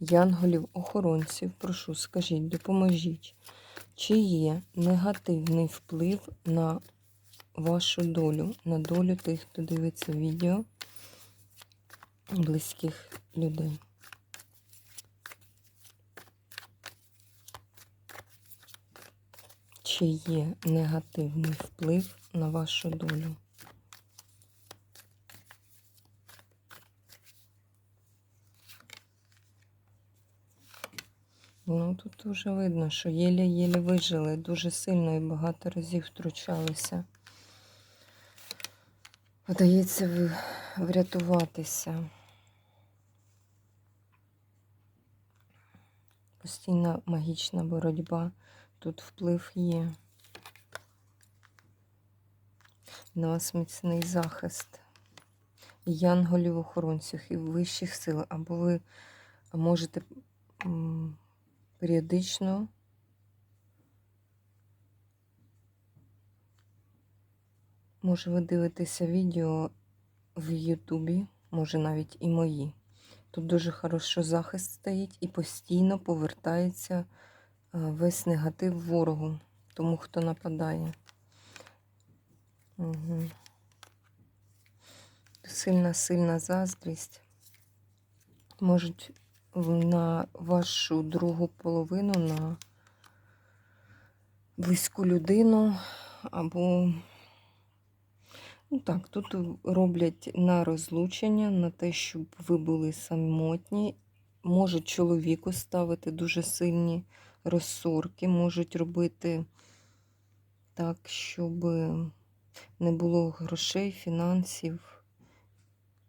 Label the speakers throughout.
Speaker 1: янголів, охоронців, прошу, скажіть, допоможіть. Чи є негативний вплив на вашу долю, на долю тих, хто дивиться відео близьких людей? Чи є негативний вплив на вашу долю? Ну, тут вже видно, що єлі-єлі вижили, дуже сильно і багато разів втручалися. Вдається врятуватися. Постійна магічна боротьба. Тут вплив є. На вас міцний захист. І янголів охоронців, і вищих сил. Або ви можете періодично може ви дивитеся відео в Ютубі, може навіть і мої. Тут дуже хорошо захист стоїть і постійно повертається е, весь негатив ворогу, тому хто нападає. Угу. Сильна, сильна заздрість. Можуть на вашу другу половину, на близьку людину, або, ну так, тут роблять на розлучення, на те, щоб ви були самотні. Можуть чоловіку ставити дуже сильні розсорки, можуть робити так, щоб не було грошей, фінансів,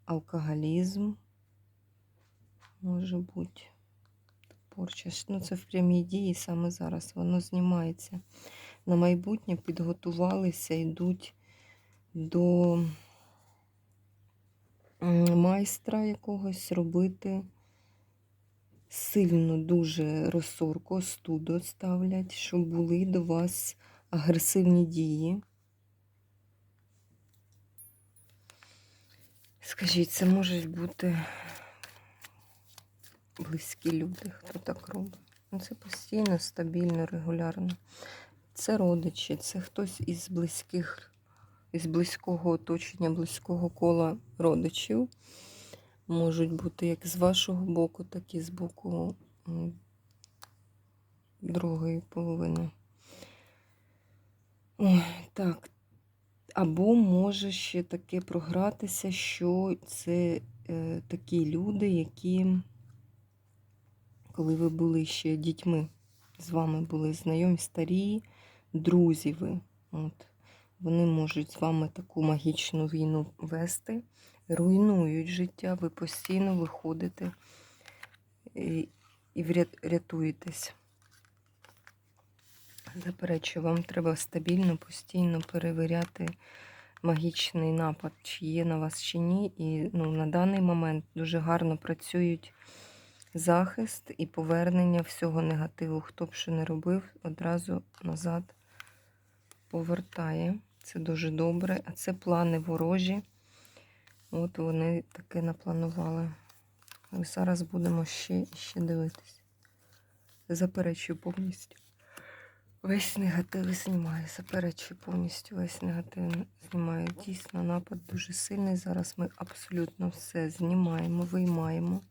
Speaker 1: алкоголізм може бути. Порча. Ну, це в прямій дії саме зараз. Воно знімається. На майбутнє підготувалися, йдуть до майстра якогось робити сильно дуже розсорку, остуду ставлять, щоб були до вас агресивні дії. Скажіть, це можуть бути близькі люди, хто так робить. Ну, Це постійно, стабільно, регулярно. Це родичі, це хтось із близьких, із близького оточення, близького кола родичів. Можуть бути як з вашого боку, так і з боку другої половини. Ой, так. Або може ще таке програтися, що це е, такі люди, які коли ви були ще дітьми, з вами були знайомі, старі друзі ви. От. Вони можуть з вами таку магічну війну вести, руйнують життя, ви постійно виходите і, і рятуєтесь. Заперечую, вам треба стабільно, постійно перевіряти магічний напад, чи є на вас чи ні. І ну, на даний момент дуже гарно працюють захист і повернення всього негативу. Хто б що не робив, одразу назад повертає. Це дуже добре. А це плани ворожі. От вони таке напланували. І зараз будемо ще ще дивитись. Заперечую повністю. Весь негатив знімаю. Заперечую повністю весь негатив знімаю. Дійсно, напад дуже сильний. Зараз ми абсолютно все знімаємо, виймаємо.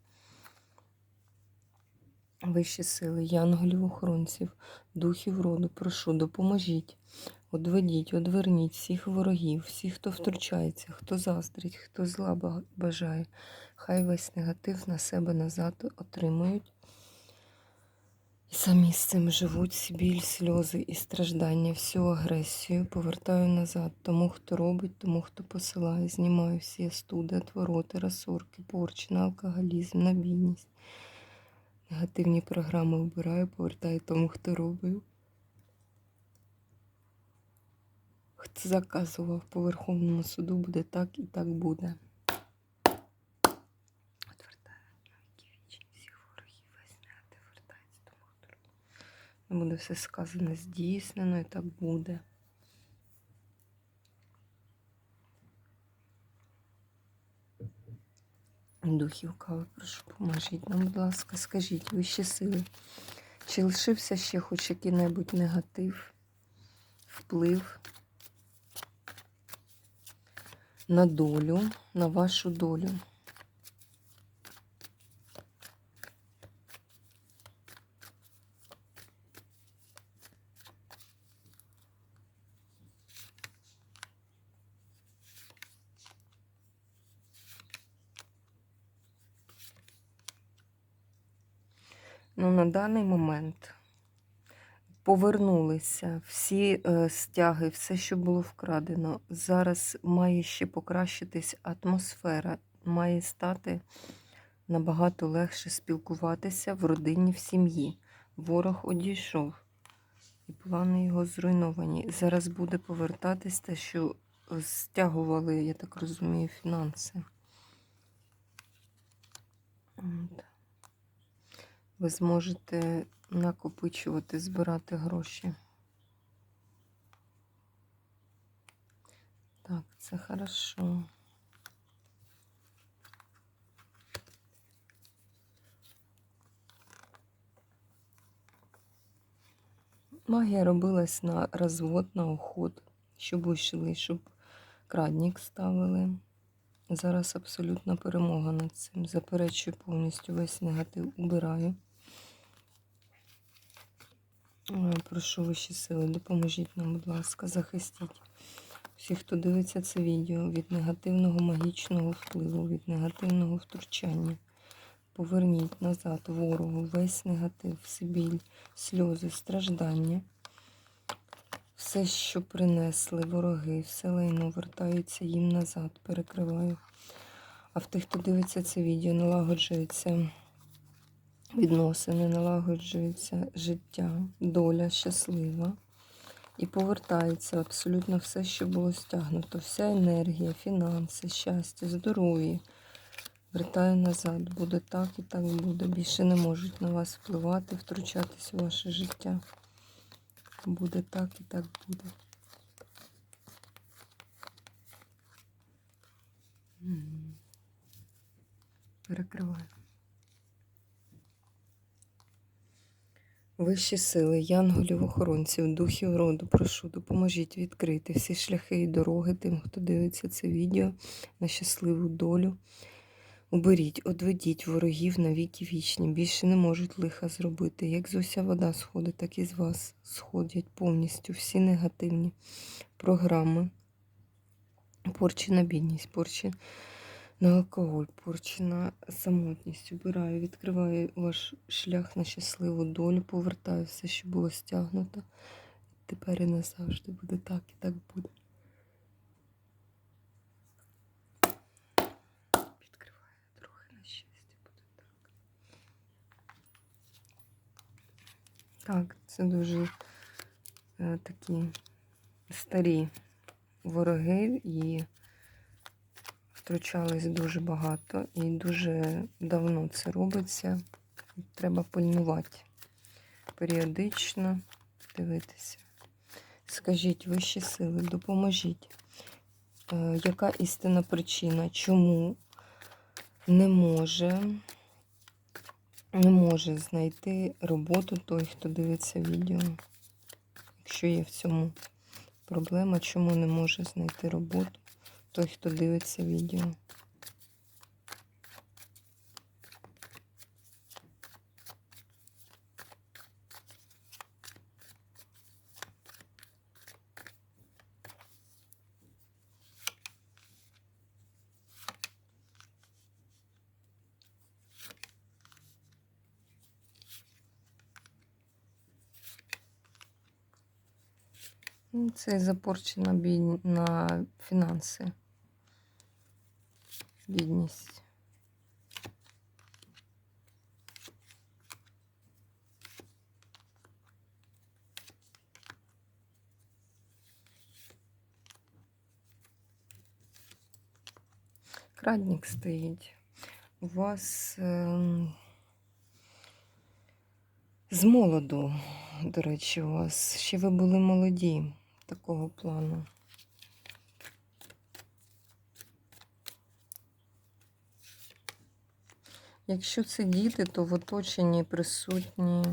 Speaker 1: Вищі сили, янголів, охоронців, духів роду, прошу, допоможіть, одведіть, одверніть всіх ворогів, всіх, хто втручається, хто заздрить, хто зла бажає. Хай весь негатив на себе назад отримують. І самі з цим живуть біль, сльози і страждання, всю агресію повертаю назад. Тому, хто робить, тому, хто посилає, знімаю всі студи, отвороти, розсорки, порчі, алкоголізм, на бідність. Негативні програми обираю, повертаю тому, хто робив. Хто заказував по Верховному суду, буде так і так буде. Буде все сказано, здійснено і так буде. Духів кави, прошу, поможіть нам, будь ласка, скажіть, вищі сили. Чи лишився ще хоч який-небудь негатив, вплив на долю, на вашу долю? На даний момент повернулися всі е, стяги, все, що було вкрадено. Зараз має ще покращитись атмосфера, має стати набагато легше спілкуватися в родині, в сім'ї. Ворог одійшов, і плани його зруйновані. Зараз буде повертатись те, що стягували, я так розумію, фінанси. От ви зможете накопичувати, збирати гроші. Так, це хорошо. Магія робилась на розвод, на уход, щоб йшли, щоб крадник ставили. Зараз абсолютна перемога над цим. Заперечую повністю весь негатив, убираю. Прошу вищі сили, допоможіть нам, будь ласка, захистіть всіх, хто дивиться це відео від негативного магічного впливу, від негативного втручання. Поверніть назад ворогу весь негатив, всі біль, сльози, страждання. Все, що принесли вороги, все лайно вертаються їм назад, перекриваю. А в тих, хто дивиться це відео, налагоджується відносини, налагоджується життя, доля щаслива. І повертається абсолютно все, що було стягнуто. Вся енергія, фінанси, щастя, здоров'я. Вертаю назад. Буде так і так буде. Більше не можуть на вас впливати, втручатись у ваше життя. Буде так і так буде. Перекриваю. Вищі сили, янголів, охоронців, духів роду, прошу, допоможіть відкрити всі шляхи і дороги тим, хто дивиться це відео на щасливу долю. Уберіть, одведіть ворогів на віки вічні. Більше не можуть лиха зробити. Як з уся вода сходить, так і з вас сходять повністю всі негативні програми. Порчі на бідність, порчі на алкоголь, порчі на самотність. Убираю, відкриваю ваш шлях на щасливу долю, повертаю все, що було стягнуто. Тепер і назавжди буде так і так буде. Відкриваю трохи на щастя, буде так. Так, це дуже е, такі старі вороги і втручались дуже багато і дуже давно це робиться. Треба пильнувати періодично дивитися. Скажіть вищі сили, допоможіть, е, яка істинна причина, чому не може, не може знайти роботу той, хто дивиться відео. Якщо є в цьому проблема, чому не може знайти роботу той, хто дивиться відео. Ну, Це запорчена бідь на фінанси бідність. Крадник стоїть. У вас е з молоду, до речі, у вас ще ви були молоді такого плану. Якщо це діти, то в оточенні присутні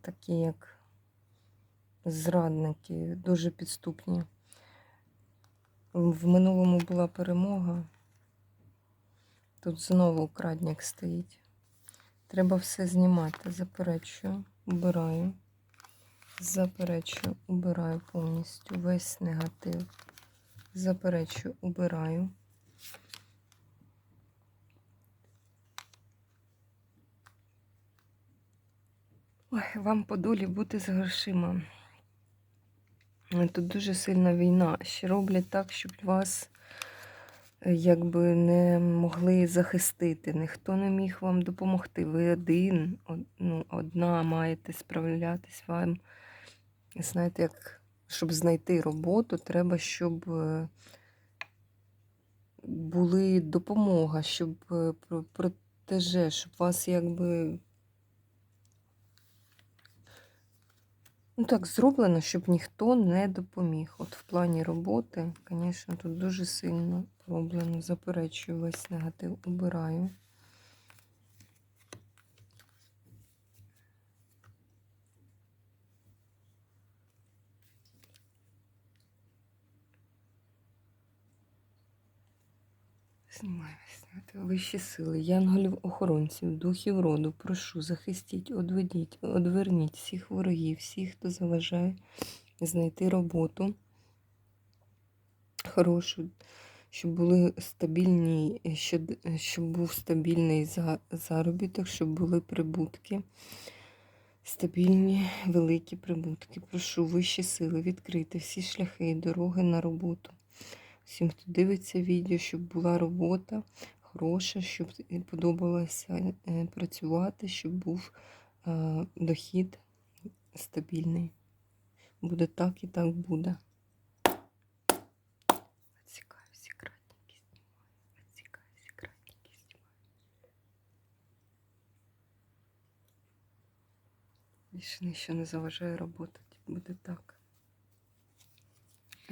Speaker 1: такі, як зрадники, дуже підступні. В минулому була перемога. Тут знову крадник стоїть. Треба все знімати. Заперечую, убираю. Заперечую, убираю повністю весь негатив. Заперечую, убираю. Ой, вам по долі бути з грошима. Тут дуже сильна війна. Ще роблять так, щоб вас е, якби не могли захистити. Ніхто не міг вам допомогти. Ви один, ну, одна маєте справлятись вам. Знаєте, як щоб знайти роботу, треба, щоб е, були допомога, щоб е, протеже, щоб вас якби. Ну так зроблено, щоб ніхто не допоміг. От в плані роботи, звісно, тут дуже сильно роблено. Заперечую весь негатив, убираю. Вищі сили, янголів-охоронців, духів роду, прошу, захистіть, одведіть, одверніть всіх ворогів, всіх, хто заважає знайти роботу хорошу, щоб були стабільні, щоб, був стабільний за- заробіток, щоб були прибутки. Стабільні великі прибутки. Прошу вищі сили відкрити всі шляхи і дороги на роботу. Всім, хто дивиться відео, щоб була робота хороша, щоб подобалося е, працювати, щоб був е, дохід стабільний. Буде так і так буде. Більше нічого не заважає роботи. Буде так.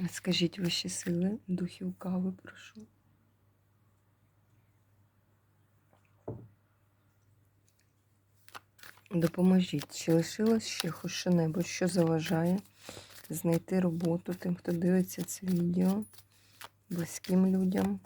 Speaker 1: Скажіть ваші сили, духів кави, прошу. Допоможіть, чи лишилось ще хоч що-небудь, що заважає знайти роботу тим, хто дивиться це відео, близьким людям.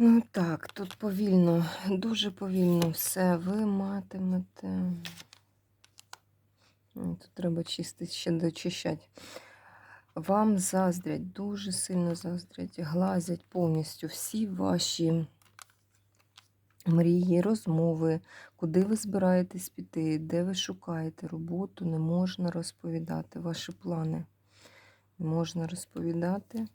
Speaker 1: Ну так, тут повільно, дуже повільно все ви матимете. Тут треба чистити, ще дочищати. Вам заздрять, дуже сильно заздрять, глазять повністю всі ваші мрії, розмови, куди ви збираєтесь піти, де ви шукаєте роботу, не можна розповідати ваші плани. Не можна розповідати.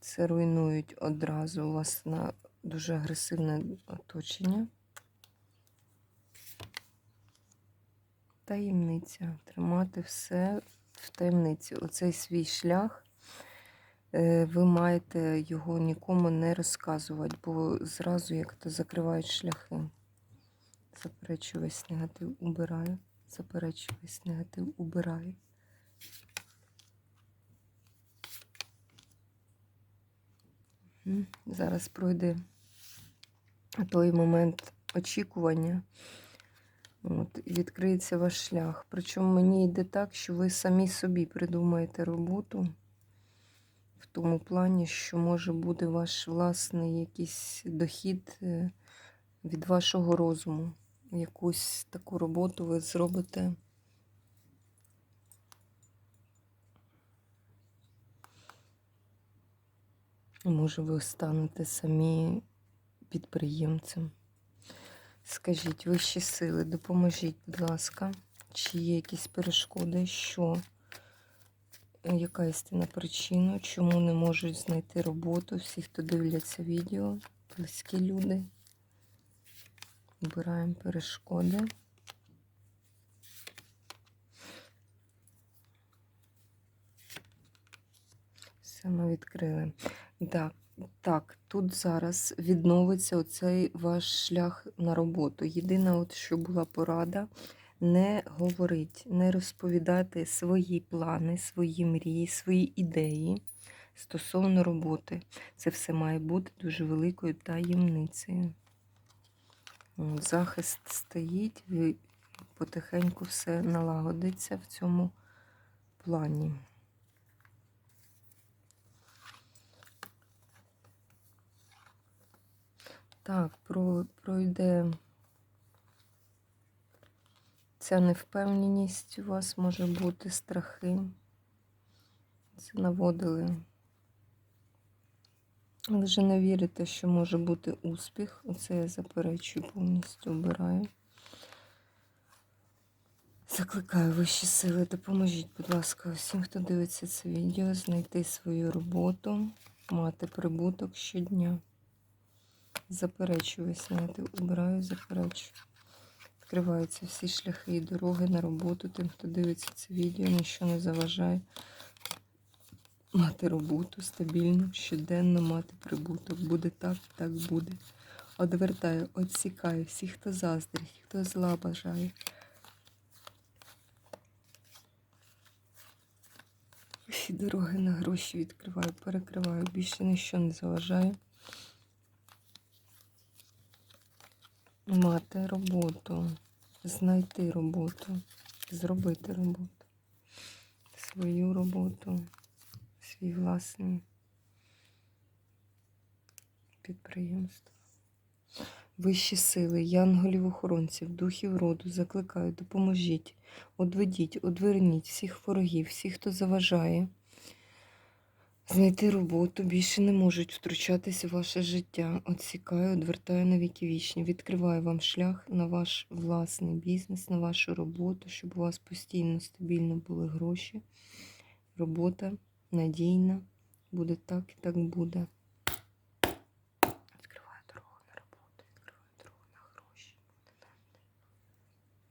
Speaker 1: Це руйнують одразу вас на дуже агресивне оточення. Таємниця. Тримати все в таємниці. Оцей свій шлях. е, Ви маєте його нікому не розказувати, бо зразу як то закривають шляхи. Заперечую весь негатив, убираю. Заперечую весь негатив, убираю. Зараз пройде той момент очікування. От, і відкриється ваш шлях. Причому мені йде так, що ви самі собі придумаєте роботу в тому плані, що може бути ваш власний якийсь дохід е, від вашого розуму. Якусь таку роботу ви зробите. Може, ви станете самі підприємцем. Скажіть, вищі сили, допоможіть, будь ласка, чи є якісь перешкоди, що, яка істина причина, чому не можуть знайти роботу. Всі, хто дивляться відео, близькі люди. Обираємо перешкоди. Все ми відкрили. Так, так, тут зараз відновиться оцей ваш шлях на роботу. Єдине, от що була порада, не говорить, не розповідати свої плани, свої мрії, свої ідеї стосовно роботи. Це все має бути дуже великою таємницею. Захист стоїть, потихеньку все налагодиться в цьому плані. Так, про, пройде ця невпевненість у вас може бути, страхи. Це наводили. Ви вже не вірите, що може бути успіх. Оце я заперечую повністю обираю. Закликаю вищі сили, допоможіть, будь ласка, всім, хто дивиться це відео, знайти свою роботу, мати прибуток щодня. Заперечую, зняти, убираю, заперечую. Відкриваються всі шляхи і дороги на роботу. Тим, хто дивиться це відео, нічого не заважає. Мати роботу стабільну, щоденно мати прибуток. Буде так, так буде. Одвертаю, відсікаю всіх, хто заздрить, хто зла бажає. Всі дороги на гроші відкриваю, перекриваю, більше нічого не заважає. Мати роботу, знайти роботу, зробити роботу, свою роботу, свій власний підприємство. Вищі сили, янголів-охоронців, духів роду закликаю, допоможіть, одведіть, одверніть всіх ворогів, всіх, хто заважає. Знайти роботу більше не можуть втручатися в ваше життя. Отсікаю, одвертаю на віки вічні. Відкриваю вам шлях на ваш власний бізнес, на вашу роботу, щоб у вас постійно стабільно були гроші. Робота надійна. Буде так і так буде. Відкриваю дорогу на роботу, відкриваю дорогу на гроші.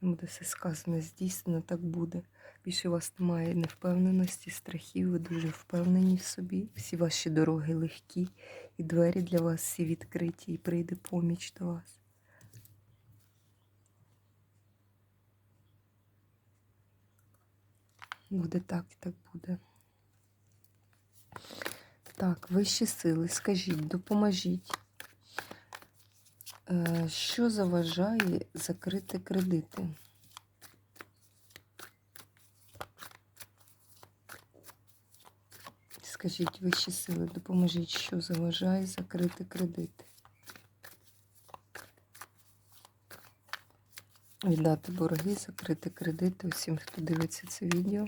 Speaker 1: Буде все сказано, здійснено, так буде. Більше у вас немає невпевненості, страхів, ви дуже впевнені в собі. Всі ваші дороги легкі, і двері для вас всі відкриті, і прийде поміч до вас. Буде так і так буде. Так, вищі сили, скажіть, допоможіть. Е, Що заважає закрити кредити? Скажіть вищі сили, допоможіть, що заважає закрити кредит. Віддати борги, закрити кредити усім, хто дивиться це відео.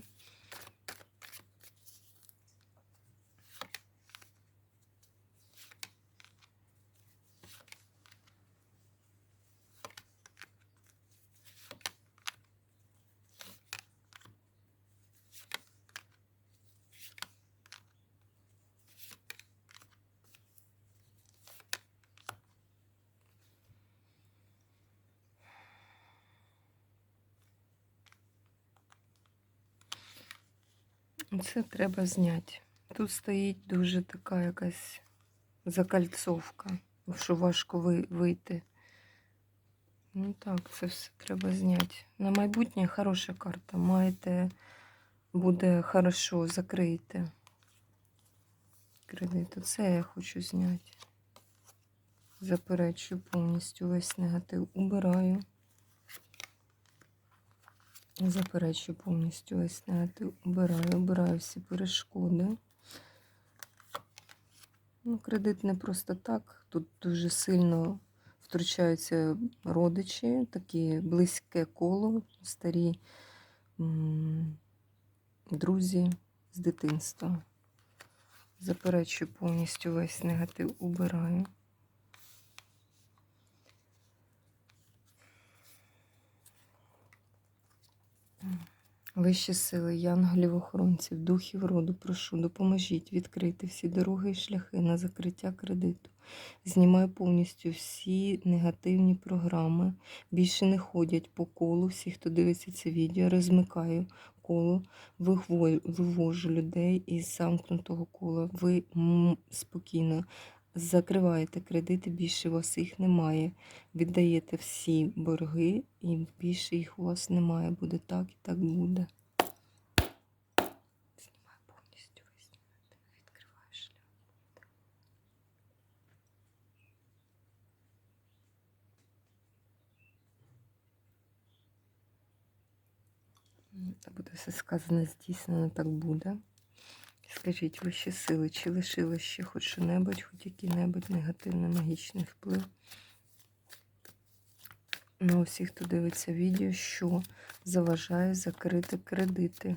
Speaker 1: Це треба зняти. Тут стоїть дуже така якась закальцовка, що важко вийти. Ну так, це все треба зняти. На майбутнє хороша карта. Маєте, буде хорошо, закрийте кредит. Оце я хочу зняти. Заперечую повністю весь негатив. Убираю. Заперечую повністю весь негатив. Убираю, убираю всі перешкоди. Ну, кредит не просто так. Тут дуже сильно втручаються родичі, такі близьке коло, старі друзі з дитинства. Заперечую повністю весь негатив, убираю. Вищі сили, янголів охоронців, духів роду, прошу, допоможіть відкрити всі дороги і шляхи на закриття кредиту. Знімаю повністю всі негативні програми. Більше не ходять по колу. Всі, хто дивиться це відео, розмикаю коло, виво- вивожу людей із замкнутого кола. Ви спокійно закриваєте кредити, більше у вас їх немає. Віддаєте всі борги, і більше їх у вас немає. Буде так і так буде. Знімаю повністю весь відкриваю шлях. Та буде все сказане, здійснено, так буде. Скажіть, вищі сили, чи лишилось ще хоч що-небудь, хоч який-небудь негативний магічний вплив на усіх, хто дивиться відео, що заважає закрити кредити.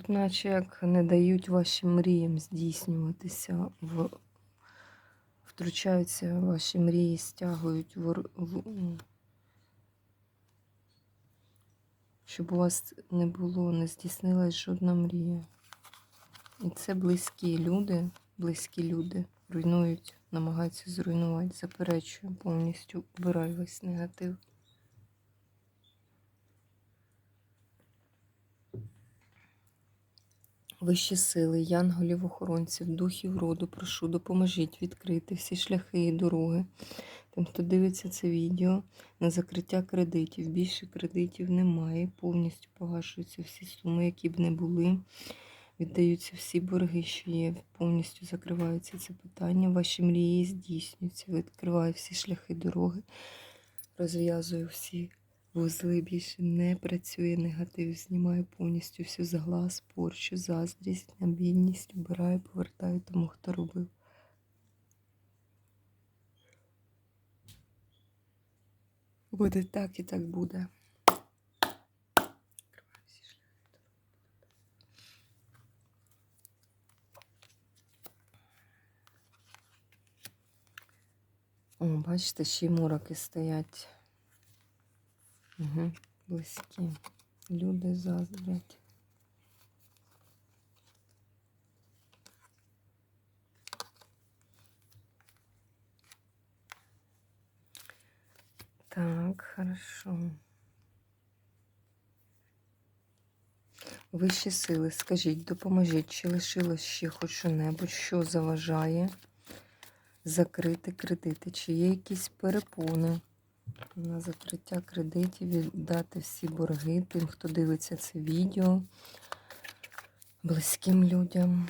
Speaker 1: Тут, наче як не дають вашим мріям здійснюватися, в... втручаються ваші мрії, стягують, в... м, щоб у вас не було, не здійснилась жодна мрія. І це близькі люди, близькі люди руйнують, намагаються зруйнувати, заперечую повністю, вбираю весь негатив. Вищі сили, янголів, охоронців, духів роду, прошу, допоможіть відкрити всі шляхи і дороги. Тим, хто дивиться це відео на закриття кредитів. Більше кредитів немає. Повністю погашуються всі суми, які б не були. Віддаються всі борги, що є. Повністю закриваються це питання. Ваші мрії здійснюються. Відкриваю всі шляхи дороги, розв'язую всі Вузли більше не працює негатив, знімаю повністю всю заглас, порчу, заздрість, набідність, убираю, повертаю тому, хто робив. Буде так і так буде. О, бачите, ще й мороки стоять. Угу, близькі. Люди заздрять. Так, хорошо. Вищі сили, скажіть, допоможіть, чи лишилось ще хоч що-небудь, що заважає закрити кредити, чи є якісь перепони на закриття кредитів, віддати всі борги тим, хто дивиться це відео, близьким людям.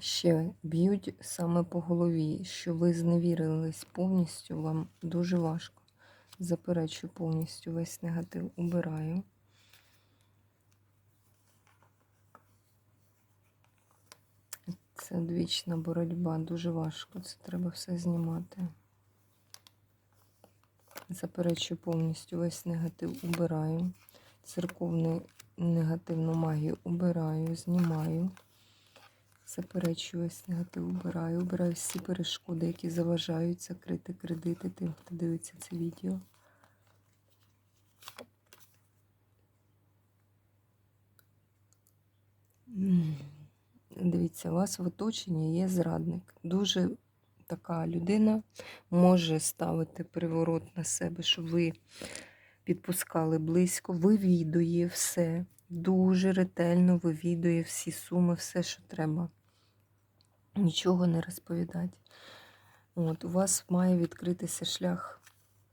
Speaker 1: Ще б'ють саме по голові, що ви зневірились повністю, вам дуже важко. Заперечую повністю весь негатив убираю. Це одвічна боротьба, дуже важко. Це треба все знімати. Заперечую повністю весь негатив убираю. Церковну негативну магію убираю, знімаю. Заперечую весь негатив убираю. Убираю всі перешкоди, які заважають закрити кредити тим, хто дивиться це відео. М. Дивіться, у вас в оточенні є зрадник. Дуже така людина може ставити приворот на себе, щоб ви підпускали близько, вивідує все, дуже ретельно вивідує всі суми, все, що треба. Нічого не розповідати. От, у вас має відкритися шлях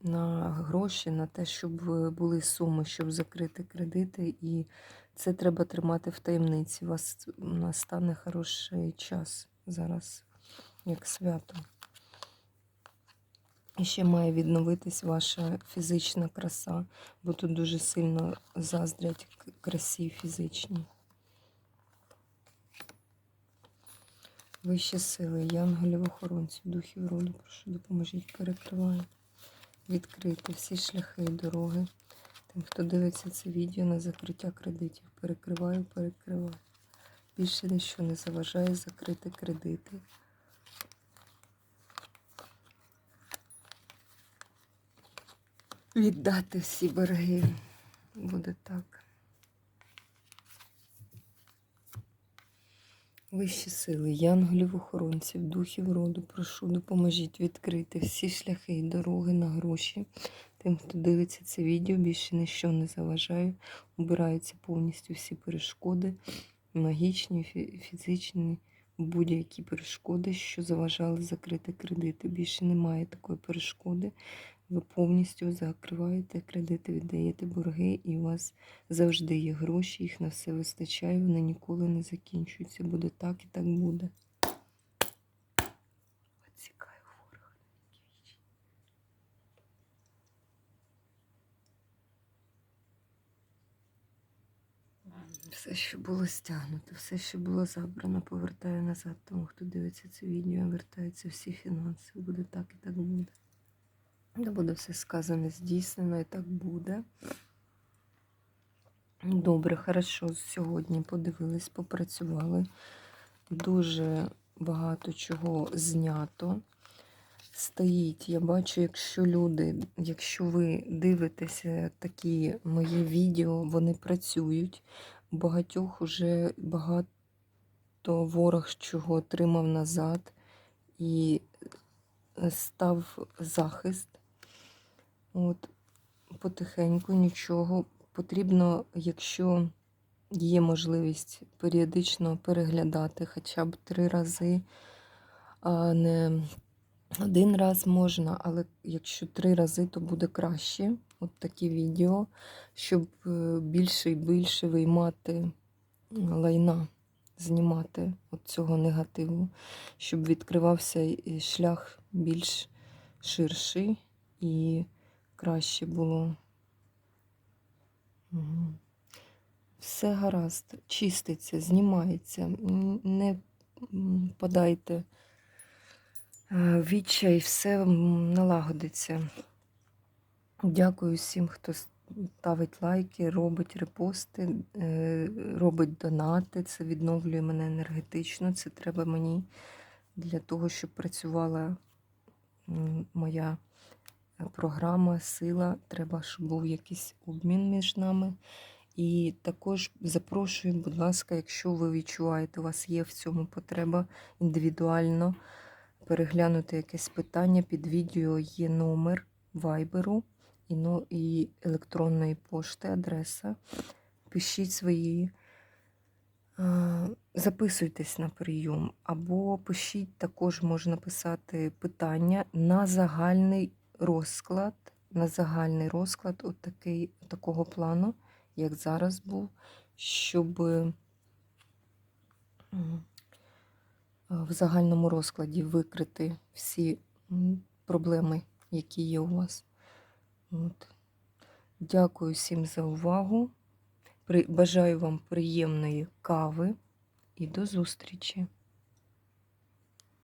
Speaker 1: на гроші, на те, щоб були суми, щоб закрити кредити, і це треба тримати в таємниці. У вас настане хороший час зараз, як свято. І ще має відновитись ваша фізична краса, бо тут дуже сильно заздрять красі фізичній. Вищі сили, янголів, охоронців, духів роду, прошу допоможіть, перекриваю, відкрити всі шляхи і дороги. Хто дивиться це відео на закриття кредитів, перекриваю, перекриваю. Більше нічого не заважає закрити кредити. Віддати всі борги. Буде так. Вищі сили, янголів, охоронців, духів роду, прошу, допоможіть відкрити всі шляхи і дороги на гроші. Тим, хто дивиться це відео, більше ніщо не заважає. Убираються повністю всі перешкоди, магічні, фізичні, будь-які перешкоди, що заважали закрити кредити. Більше немає такої перешкоди. Ви повністю закриваєте кредити, віддаєте борги, і у вас завжди є гроші, їх на все вистачає, вони ніколи не закінчуються. Буде так і так буде. Все, що було стягнуто, все, що було забрано, повертаю назад. Тому хто дивиться це відео, вертаються всі фінанси. Буде так і так буде. Да буде все сказане, здійснено і так буде. Добре, хорошо. Сьогодні подивились, попрацювали. Дуже багато чого знято. Стоїть, я бачу, якщо люди, якщо ви дивитеся такі мої відео, вони працюють. Багатьох уже багато ворог чого отримав назад і став захист. От, потихеньку нічого. Потрібно, якщо є можливість періодично переглядати хоча б три рази, а не один раз можна, але якщо три рази, то буде краще. От такі відео, щоб е, більше і більше виймати лайна, знімати от цього негативу, щоб відкривався шлях більш ширший і краще було. Все гаразд, чиститься, знімається. Не подайте е, відчай, все налагодиться. Дякую всім, хто ставить лайки, робить репости, е, робить донати. Це відновлює мене енергетично. Це треба мені для того, щоб працювала моя програма, сила. Треба, щоб був якийсь обмін між нами. І також запрошую, будь ласка, якщо ви відчуваєте, у вас є в цьому потреба індивідуально переглянути якесь питання. Під відео є номер вайберу і, но- і електронної пошти, адреса. Пишіть свої, записуйтесь на прийом, або пишіть, також можна писати питання на загальний розклад, на загальний розклад от такий, такого плану, як зараз був, щоб в загальному розкладі викрити всі проблеми, які є у вас. От. Дякую всім за увагу. Бажаю вам приємної кави і до зустрічі!